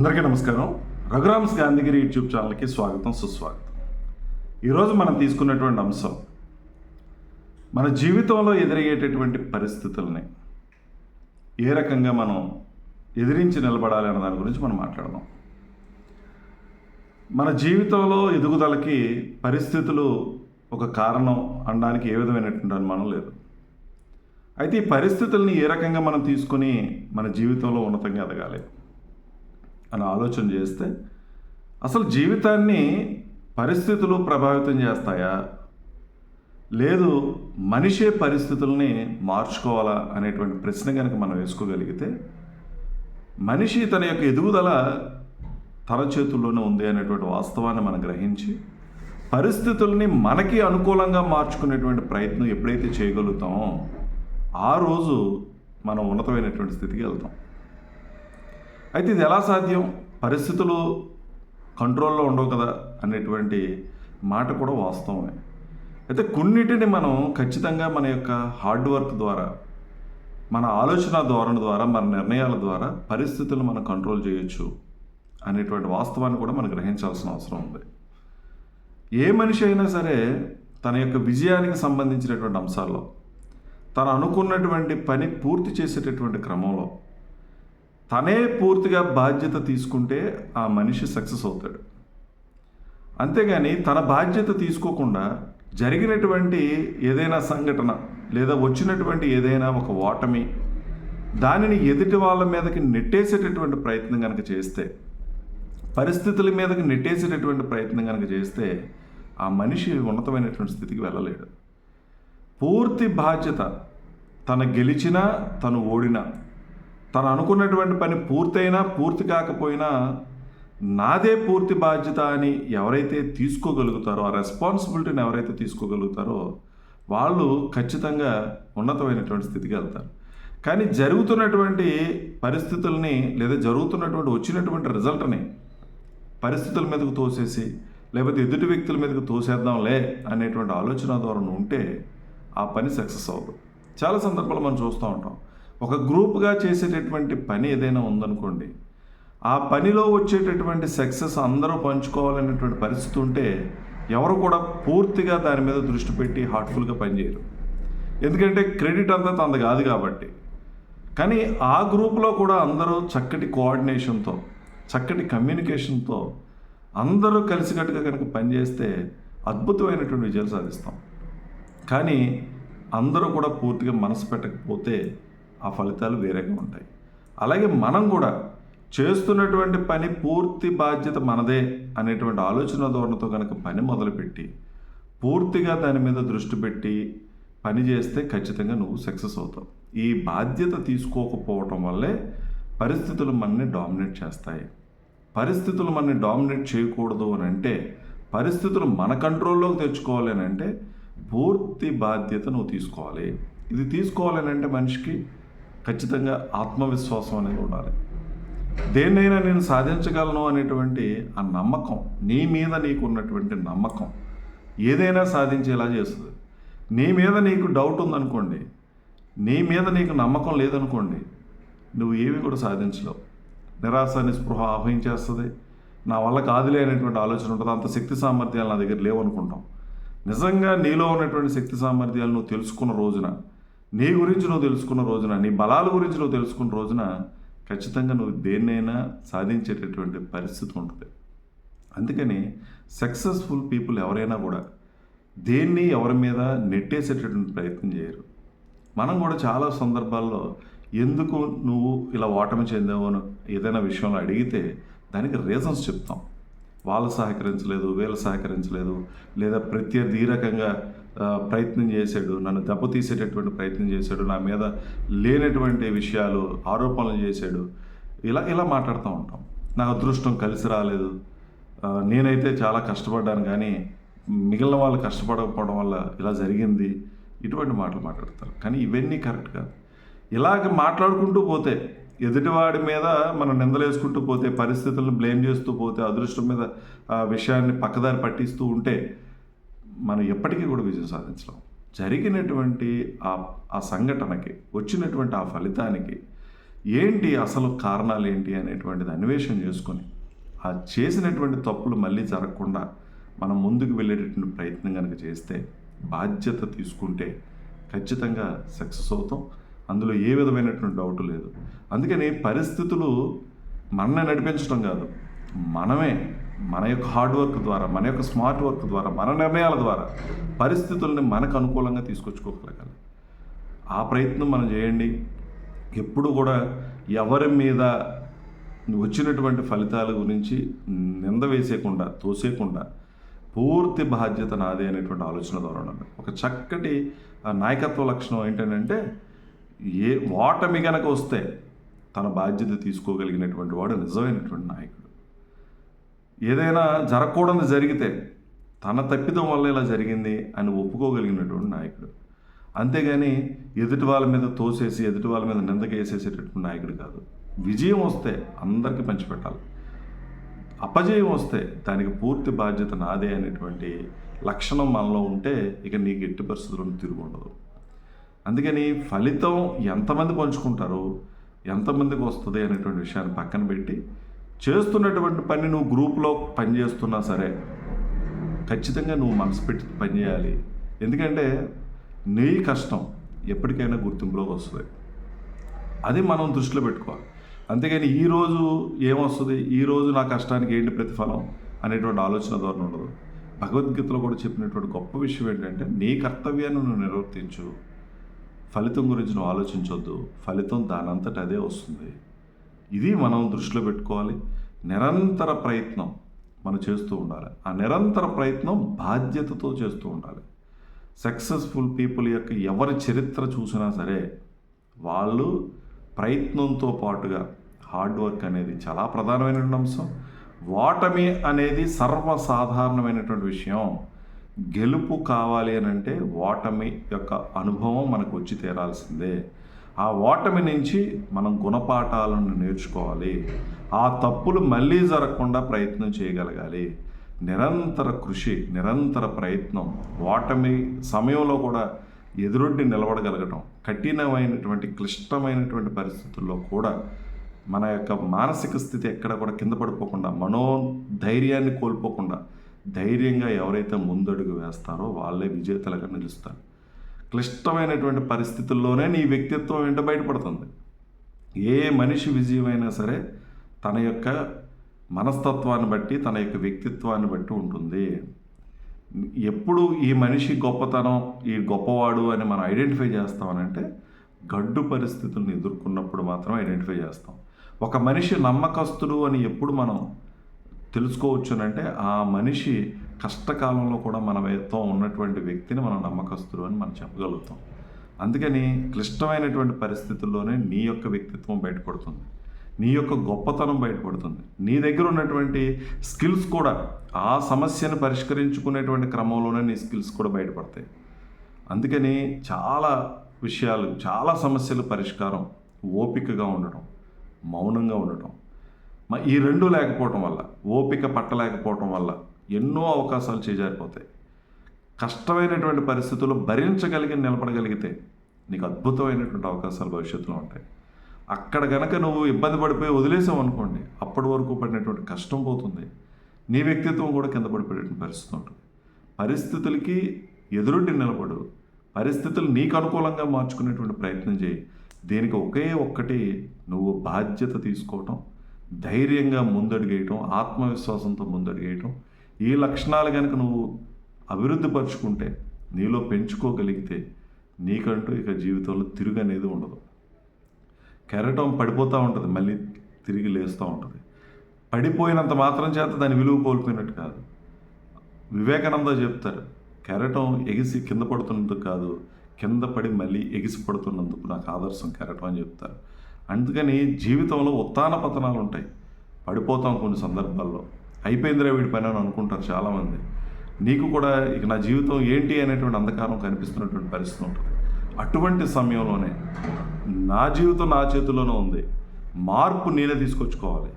అందరికీ నమస్కారం. రఘురామ్స్ గాంధీగిరి యూట్యూబ్ ఛానల్కి స్వాగతం సుస్వాగతం. ఈరోజు మనం తీసుకున్నటువంటి అంశం మన జీవితంలో ఎదురయ్యేటటువంటి పరిస్థితుల్ని ఏ రకంగా మనం ఎదిరించి నిలబడాలి అన్న దాని గురించి మనం మాట్లాడదాం. మన జీవితంలో ఎదుగుదలకి పరిస్థితులు ఒక కారణం అనడానికి ఏ విధమైనటువంటి అనుమానం లేదు. అయితే ఈ పరిస్థితుల్ని ఏ రకంగా మనం తీసుకొని మన జీవితంలో ఉన్నతంగా ఎదగాలి? అని ఆలోచన చేస్తే అసలు జీవితాన్ని పరిస్థితులు ప్రభావితం చేస్తాయా? లేదు మనిషే పరిస్థితుల్ని మార్చుకోవాలా అనేటువంటి ప్రశ్న కనుక మనం వేసుకోగలిగితే మనిషి తన యొక్క ఎదుగుదల తన చేతుల్లోనే ఉంది అనేటువంటి వాస్తవాన్ని మనం గ్రహించి పరిస్థితుల్ని మనకి అనుకూలంగా మార్చుకునేటువంటి ప్రయత్నం ఎప్పుడైతే చేయగలుగుతామో ఆ రోజు మనం ఉన్నతమైనటువంటి స్థితికి వెళ్తాం. అయితే ఇది ఎలా సాధ్యం? పరిస్థితులు కంట్రోల్లో ఉండవు కదా అనేటువంటి మాట కూడా వాస్తవమే. అయితే కొన్నిటిని మనం ఖచ్చితంగా మన యొక్క హార్డ్ వర్క్ ద్వారా మన ఆలోచన ధోరణి ద్వారా మన నిర్ణయాల ద్వారా పరిస్థితులను మనం కంట్రోల్ చేయొచ్చు అనేటువంటి వాస్తవాన్ని కూడా మనం గ్రహించాల్సిన అవసరం ఉంది. ఏ మనిషి అయినా సరే తన యొక్క విజయానికి సంబంధించినటువంటి అంశాల్లో తను అనుకున్నటువంటి పని పూర్తి చేసేటటువంటి క్రమంలో తనే పూర్తిగా బాధ్యత తీసుకుంటే ఆ మనిషి సక్సెస్ అవుతాడు. అంతేగాని తన బాధ్యత తీసుకోకుండా జరిగినటువంటి ఏదైనా సంఘటన లేదా వచ్చినటువంటి ఏదైనా ఒక ఓటమి దానిని ఎదుటి వాళ్ళ మీదకి నెట్టేసేటటువంటి ప్రయత్నం కనుక చేస్తే పరిస్థితుల మీదకి నెట్టేసేటటువంటి ప్రయత్నం కనుక చేస్తే ఆ మనిషి ఉన్నతమైనటువంటి స్థితికి వెళ్ళలేడు. పూర్తి బాధ్యత తన గెలిచినా తను ఓడినా తను అనుకున్నటువంటి పని పూర్తయినా పూర్తి కాకపోయినా నాదే పూర్తి బాధ్యత అని ఎవరైతే తీసుకోగలుగుతారో ఆ రెస్పాన్సిబిలిటీని ఎవరైతే తీసుకోగలుగుతారో వాళ్ళు ఖచ్చితంగా ఉన్నతమైనటువంటి స్థితికి వెళ్తారు. కానీ జరుగుతున్నటువంటి పరిస్థితుల్ని లేదా జరుగుతున్నటువంటి వచ్చినటువంటి రిజల్ట్ని పరిస్థితుల మీదకు తోసేసి లేకపోతే ఎదుటి వ్యక్తుల మీదకు తోసేద్దాంలే అనేటువంటి ఆలోచన ద్వారా ఉంటే ఆ పని సక్సెస్ అవ్వదు. చాలా సందర్భాలు మనం చూస్తూ ఉంటాం. ఒక గ్రూప్గా చేసేటటువంటి పని ఏదైనా ఉందనుకోండి ఆ పనిలో వచ్చేటటువంటి సక్సెస్ అందరూ పంచుకోవాలనేటువంటి పరిస్థితి ఉంటే ఎవరు కూడా పూర్తిగా దాని మీద దృష్టి పెట్టి హార్ట్ఫుల్గా పనిచేయరు ఎందుకంటే క్రెడిట్ అంతా తనది కాదు కాబట్టి. కానీ ఆ గ్రూప్లో కూడా అందరూ చక్కటి కోఆర్డినేషన్తో చక్కటి కమ్యూనికేషన్తో అందరూ కలిసికట్టుగా కనుక పనిచేస్తే అద్భుతమైనటువంటి విజయాలు సాధిస్తాం. కానీ అందరూ కూడా పూర్తిగా మనసు పెట్టకపోతే ఆ ఫలితాలు వేరేగా ఉంటాయి. అలాగే మనం కూడా చేస్తున్నటువంటి పని పూర్తి బాధ్యత మనదే అనేటువంటి ఆలోచన ధోరణితో కనుక పని మొదలుపెట్టి పూర్తిగా దాని మీద దృష్టి పెట్టి పని చేస్తే ఖచ్చితంగా నువ్వు సక్సెస్ అవుతావు. ఈ బాధ్యత తీసుకోకపోవటం వల్లే పరిస్థితులు మనని డామినేట్ చేస్తాయి. పరిస్థితులు మనని డామినేట్ చేయకూడదు అని అంటే పరిస్థితులు మన కంట్రోల్లోకి తెచ్చుకోవాలి అని అంటే పూర్తి బాధ్యత నువ్వు తీసుకోవాలి. ఇది తీసుకోవాలని అంటే మనిషికి ఖచ్చితంగా ఆత్మవిశ్వాసం అనేది ఉండాలి. దేన్నైనా నేను సాధించగలను అనేటువంటి ఆ నమ్మకం నీ మీద నీకు ఉన్నటువంటి నమ్మకం ఏదైనా సాధించేలా చేస్తుంది. నీ మీద నీకు డౌట్ ఉందనుకోండి నీ మీద నీకు నమ్మకం లేదనుకోండి నువ్వు ఏవి కూడా సాధించలేవు. నిరాశ నిస్పృహ ఆహ్వానించేస్తుంది నా వల్ల కాదులే అనేటువంటి ఆలోచన ఉంటుంది. అంత శక్తి సామర్థ్యాలు నా దగ్గర లేవనుకుంటాం. నిజంగా నీలో ఉన్నటువంటి శక్తి సామర్థ్యాలు నువ్వు తెలుసుకున్న రోజున నీ గురించి నువ్వు తెలుసుకున్న రోజున నీ బలాల గురించి నువ్వు తెలుసుకున్న రోజున ఖచ్చితంగా నువ్వు దేన్నైనా సాధించేటటువంటి పరిస్థితి ఉంటుంది. అందుకని సక్సెస్ఫుల్ పీపుల్ ఎవరైనా కూడా దేన్ని ఎవరి మీద నెట్టేసేటటువంటి ప్రయత్నం చేయరు. మనం కూడా చాలా సందర్భాల్లో ఎందుకు నువ్వు ఇలా ఓటమి చెందావు అని ఏదైనా విషయంలో అడిగితే దానికి రీజన్స్ చెప్తాం. వాళ్ళు సహకరించలేదు వీళ్ళు సహకరించలేదు లేదా ప్రత్యర్థి ఈ రకంగా ప్రయత్నం చేశాడు నన్ను దెబ్బతీసేటటువంటి ప్రయత్నం చేశాడు నా మీద లేనటువంటి విషయాలు ఆరోపణలు చేశాడు. ఇలా ఇలా మాట్లాడుతూ ఉంటాం. నా అదృష్టం కలిసి రాలేదు. నేనైతే చాలా కష్టపడ్డాను కానీ మిగిలిన వాళ్ళు కష్టపడకపోవడం వల్ల ఇలా జరిగింది. ఇటువంటి మాటలు మాట్లాడతారు. కానీ ఇవన్నీ కరెక్ట్ కాదు. ఇలాగ మాట్లాడుకుంటూ పోతే ఎదుటివాడి మీద మనం నిందలేసుకుంటూ పోతే పరిస్థితులను బ్లేమ్ చేస్తూ పోతే అదృష్టం మీద ఆ విషయాన్ని పక్కదారి పట్టిస్తూ ఉంటే మనం ఎప్పటికీ కూడా విజయం సాధించలేం. జరిగినటువంటి ఆ ఆ సంఘటనకి వచ్చినటువంటి ఆ ఫలితానికి ఏంటి అసలు కారణాలు ఏంటి అనేటువంటిది అన్వేషణ చేసుకొని ఆ చేసినటువంటి తప్పులు మళ్ళీ జరగకుండా మనం ముందుకు వెళ్ళేటటువంటి ప్రయత్నం కనుక చేస్తే బాధ్యత తీసుకుంటే ఖచ్చితంగా సక్సెస్ అవుతాం. అందులో ఏ విధమైనటువంటి డౌట్ లేదు. అందుకని పరిస్థితులు మనల్ని నడిపించడం కాదు మనమే మన యొక్క హార్డ్ వర్క్ ద్వారా మన యొక్క స్మార్ట్ వర్క్ ద్వారా మన నిర్ణయాల ద్వారా పరిస్థితుల్ని మనకు అనుకూలంగా తీసుకొచ్చుకోగలగాలి. ఆ ప్రయత్నం మనం చేయండి. ఎప్పుడు కూడా ఎవరి మీద వచ్చినటువంటి ఫలితాల గురించి నింద వేసేయకుండా తోసేయకుండా పూర్తి బాధ్యత నాదే అనేటువంటి ఆలోచన ద్వారా ఉండాలి ఒక చక్కటి ఆ, నాయకత్వ లక్షణం ఏంటంటే ఏ ఓటమి కనుక వస్తే తన బాధ్యత తీసుకోగలిగినటువంటి వాడు నిజమైనటువంటి నాయకుడు. ఏదైనా జరగకూడదు జరిగితే తన తప్పిదం వల్ల ఇలా జరిగింది అని ఒప్పుకోగలిగినటువంటి నాయకుడు. అంతేగాని ఎదుటి వాళ్ళ మీద తోసేసి ఎదుటి వాళ్ళ మీద నిందకి వేసేసేటటువంటి నాయకుడు కాదు. విజయం వస్తే అందరికీ పంచిపెట్టాలి అపజయం వస్తే దానికి పూర్తి బాధ్యత నాదే అనేటువంటి లక్షణం మనలో ఉంటే ఇక నీకు ఎట్టి పరిస్థితుల్లో తిరుగు ఉండదు. అందుకని ఫలితం ఎంతమంది పంచుకుంటారో ఎంతమందికి వస్తుంది అనేటువంటి విషయాన్ని పక్కన పెట్టి చేస్తున్నటువంటి పని నువ్వు గ్రూప్లో పనిచేస్తున్నా సరే ఖచ్చితంగా నువ్వు మనసు పెట్టి పని చేయాలి ఎందుకంటే నీ కష్టం ఎప్పటికైనా గుర్తింపులోకి వస్తుంది. అది మనం దృష్టిలో పెట్టుకోవాలి. అంతేగాని ఈరోజు ఏమొస్తుంది? ఈరోజు నా కష్టానికి ఏంటి ప్రతిఫలం అనేటువంటి ఆలోచన ధోరణి ఉండదు. భగవద్గీతలో కూడా చెప్పినటువంటి గొప్ప విషయం ఏంటంటే నీ కర్తవ్యాన్ని నువ్వు నిర్వర్తించు. ఫలితం గురించి నువ్వు ఆలోచించొద్దు. ఫలితం దానంతట అదే వస్తుంది. ఇది మనం దృష్టిలో పెట్టుకోవాలి. నిరంతర ప్రయత్నం మనం చేస్తూ ఉండాలి. ఆ నిరంతర ప్రయత్నం బాధ్యతతో చేస్తూ ఉండాలి. సక్సెస్ఫుల్ పీపుల్ యొక్క ఎవరి చరిత్ర చూసినా సరే వాళ్ళు ప్రయత్నంతో పాటుగా హార్డ్ వర్క్ అనేది చాలా ప్రధానమైనటువంటి అంశం. ఓటమి అనేది సర్వసాధారణమైనటువంటి విషయం. గెలుపు కావాలి అని అంటే ఓటమి యొక్క అనుభవం మనకు వచ్చి తీరాల్సిందే. ఆ ఓటమి నుంచి మనం గుణపాఠాలను నేర్చుకోవాలి. ఆ తప్పులు మళ్ళీ జరగకుండా ప్రయత్నం చేయగలగాలి. నిరంతర కృషి నిరంతర ప్రయత్నం ఓటమి సమయంలో కూడా ఎదురొడ్డి నిలబడగలగటం కఠినమైనటువంటి క్లిష్టమైనటువంటి పరిస్థితుల్లో కూడా మన యొక్క మానసిక స్థితి ఎక్కడ కూడా కింద పడిపోకుండా మనో ధైర్యాన్ని కోల్పోకుండా ధైర్యంగా ఎవరైతే ముందడుగు వేస్తారో వాళ్ళే విజేతలుగా నిలుస్తారు. క్లిష్టమైనటువంటి పరిస్థితుల్లోనే నీ వ్యక్తిత్వం వెంట బయటపడుతుంది. ఏ మనిషి విజయమైనా సరే తన యొక్క మనస్తత్వాన్ని బట్టి తన యొక్క వ్యక్తిత్వాన్ని బట్టి ఉంటుంది. ఎప్పుడు ఈ మనిషి గొప్పతనం ఈ గొప్పవాడు అని మనం ఐడెంటిఫై చేస్తామనంటే గడ్డు పరిస్థితులను ఎదుర్కొన్నప్పుడు మాత్రం ఐడెంటిఫై చేస్తాం. ఒక మనిషి నమ్మకస్తుడు అని ఎప్పుడు మనం తెలుసుకోవచ్చునంటే ఆ మనిషి కష్టకాలంలో కూడా మన ఉన్నటువంటి వ్యక్తిని మనం నమ్మకస్తుడు అని మనం చెప్పగలుగుతాం. అందుకని క్లిష్టమైనటువంటి పరిస్థితుల్లోనే నీ యొక్క వ్యక్తిత్వం బయటపడుతుంది. నీ యొక్క గొప్పతనం బయటపడుతుంది. నీ దగ్గర ఉన్నటువంటి స్కిల్స్ కూడా ఆ సమస్యను పరిష్కరించుకునేటువంటి క్రమంలోనే నీ స్కిల్స్ కూడా బయటపడతాయి. అందుకని చాలా విషయాలు చాలా సమస్యల పరిష్కారం ఓపికగా ఉండటం మౌనంగా ఉండటం ఈ రెండు లేకపోవటం వల్ల ఓపిక పట్టలేకపోవటం వల్ల ఎన్నో అవకాశాలు చేజారిపోతాయి. కష్టమైనటువంటి పరిస్థితుల్లో భరించగలిగి నిలబడగలిగితే నీకు అద్భుతమైనటువంటి అవకాశాలు భవిష్యత్తులో ఉంటాయి. అక్కడ గనక నువ్వు ఇబ్బంది పడిపోయి వదిలేసావు అనుకోండి అప్పటి వరకు పడినటువంటి కష్టం పోతుంది. నీ వ్యక్తిత్వం కూడా కింద పడిపోయేటువంటి పరిస్థితి ఉంటుంది. పరిస్థితులకి ఎదురుండి నిలబడు. పరిస్థితులు నీకు అనుకూలంగా మార్చుకునేటువంటి ప్రయత్నం చేయి. దీనికి ఒకే ఒక్కటి నువ్వు బాధ్యత తీసుకోవటం ధైర్యంగా ముందడుగేయటం ఆత్మవిశ్వాసంతో ముందడుగేయటం ఈ లక్షణాలు కనుక నువ్వు అభివృద్ధి పరుచుకుంటే నీలో పెంచుకోగలిగితే నీకంటూ ఇక జీవితంలో తిరుగు అనేది ఉండదు. కెరటం పడిపోతూ ఉంటుంది మళ్ళీ తిరిగి లేస్తూ ఉంటుంది. పడిపోయినంత మాత్రం చేత దాని విలువ కోల్పోయినట్టు కాదు. వివేకానంద చెప్తారు కెరటం ఎగిసి కింద పడుతున్నందుకు కాదు కింద పడి మళ్ళీ ఎగిసి పడుతున్నందుకు నాకు ఆదర్శం కెరటం అని చెప్తారు. అందుకని జీవితంలో ఉత్తాన పతనాలు ఉంటాయి పడిపోతాం కొన్ని సందర్భాల్లో. అయిపోయిందిరా వీడి పని అని అనుకుంటారు చాలామంది. నీకు కూడా ఇక నా జీవితం ఏంటి అనేటువంటి అంధకారం కనిపిస్తున్నటువంటి పరిస్థితి ఉంటుంది. అటువంటి సమయంలోనే నా జీవితం నా చేతిలోనే ఉంది. మార్పు నేనే తీసుకొచ్చుకోవాలి.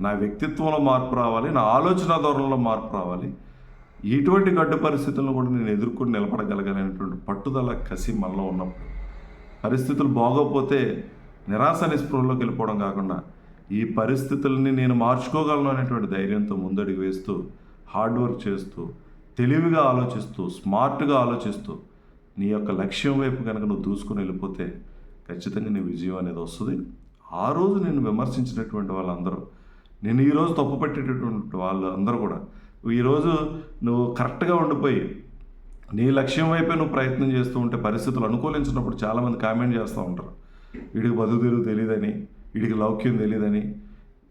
నా వ్యక్తిత్వంలో మార్పు రావాలి. నా ఆలోచన ధోరణిలో మార్పు రావాలి. ఇటువంటి గడ్డు పరిస్థితులను కూడా నేను ఎదుర్కొని నిలబడగలగనేటువంటి పట్టుదల కసి మనలో ఉన్నప్పుడు పరిస్థితులు బాగోకపోతే నిరాశ నిస్పృహలోకి వెళ్ళిపోవడం కాకుండా ఈ పరిస్థితుల్ని నేను మార్చుకోగలను అనేటువంటి ధైర్యంతో ముందడుగు వేస్తూ హార్డ్ వర్క్ చేస్తూ తెలివిగా ఆలోచిస్తూ స్మార్ట్గా ఆలోచిస్తూ నీ యొక్క లక్ష్యం వైపు కనుక నువ్వు దూసుకుని వెళ్ళిపోతే ఖచ్చితంగా నీ విజయం అనేది వస్తుంది. ఆ రోజు నేను విమర్శించినటువంటి వాళ్ళందరూ నేను ఈరోజు తప్పు పట్టేటటువంటి వాళ్ళు అందరూ కూడా ఈరోజు నువ్వు కరెక్ట్గా ఉండిపోయి నీ లక్ష్యం వైపే నువ్వు ప్రయత్నం చేస్తూ ఉంటే పరిస్థితులు అనుకూలించినప్పుడు చాలామంది కామెంట్ చేస్తూ ఉంటారు. వీడికి బతుకు తెలియదని వీడికి లౌక్యం తెలియదని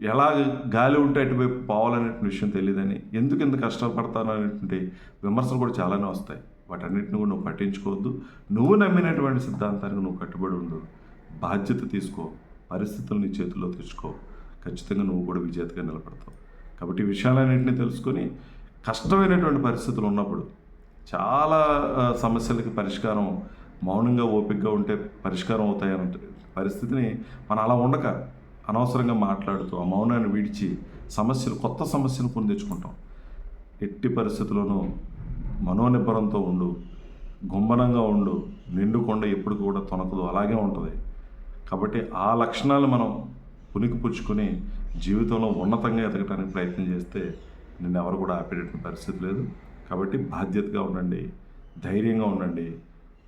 ఎలా గాలి ఉంటే అటువైపు పోవాలనేటువంటి విషయం తెలియదని ఎందుకు ఇంత కష్టపడతాను అనేటువంటి విమర్శలు కూడా చాలానే వస్తాయి. వాటన్నిటిని కూడా నువ్వు పట్టించుకోవద్దు. నువ్వు నమ్మినటువంటి సిద్ధాంతానికి నువ్వు కట్టుబడి ఉండు. బాధ్యత తీసుకో. పరిస్థితులు నీ చేతుల్లో తెచ్చుకో. ఖచ్చితంగా నువ్వు కూడా విజేతగా నిలబడతావు. కాబట్టి ఈ విషయాలన్నింటినీ తెలుసుకొని కష్టమైనటువంటి పరిస్థితులు ఉన్నప్పుడు చాలా సమస్యలకి పరిష్కారం మౌనంగా ఓపికగా ఉంటే పరిష్కారం అవుతాయన్న పరిస్థితిని మనం అలా ఉండక అనవసరంగా మాట్లాడుతూ ఆ మౌనాన్ని విడిచి సమస్యలు కొత్త సమస్యలు కొని తెచ్చుకుంటాం. ఎట్టి పరిస్థితుల్లోనూ మనోనిబ్బరంతో ఉండు గుంబనంగా ఉండు నిండుకొండ ఎప్పుడు కూడా తొనకదు అలాగే ఉంటుంది. కాబట్టి ఆ లక్షణాలు మనం పునికి పుచ్చుకొని జీవితంలో ఉన్నతంగా ఎదగటానికి ప్రయత్నం చేస్తే నిన్ను ఎవరు కూడా ఆపేటటువంటి పరిస్థితి లేదు. కాబట్టి బాధ్యతగా ఉండండి ధైర్యంగా ఉండండి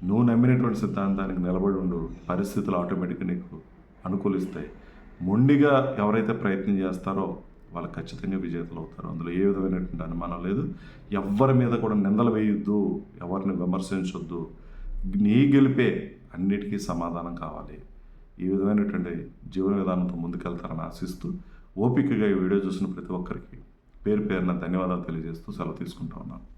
నువ్వు నమ్మినటువంటి సిద్ధాంతానికి నిలబడి ఉండు. పరిస్థితులు ఆటోమేటిక్గా నీకు అనుకూలిస్తాయి. మొండిగా ఎవరైతే ప్రయత్నం చేస్తారో వాళ్ళు ఖచ్చితంగా విజేతలు అవుతారు. అందులో ఏ విధమైనటువంటి అనుమానం లేదు. ఎవరి మీద కూడా నిందలు వేయొద్దు. ఎవరిని విమర్శించొద్దు. నీ గెలిపే అన్నిటికీ సమాధానం కావాలి. ఈ విధమైనటువంటి జీవన విధానంతో ముందుకెళ్తారని ఆశిస్తూ ఓపికగా ఈ వీడియో చూసిన ప్రతి ఒక్కరికి పేరు పేరున ధన్యవాదాలు తెలియజేస్తూ సెలవు తీసుకుంటా ఉన్నాను.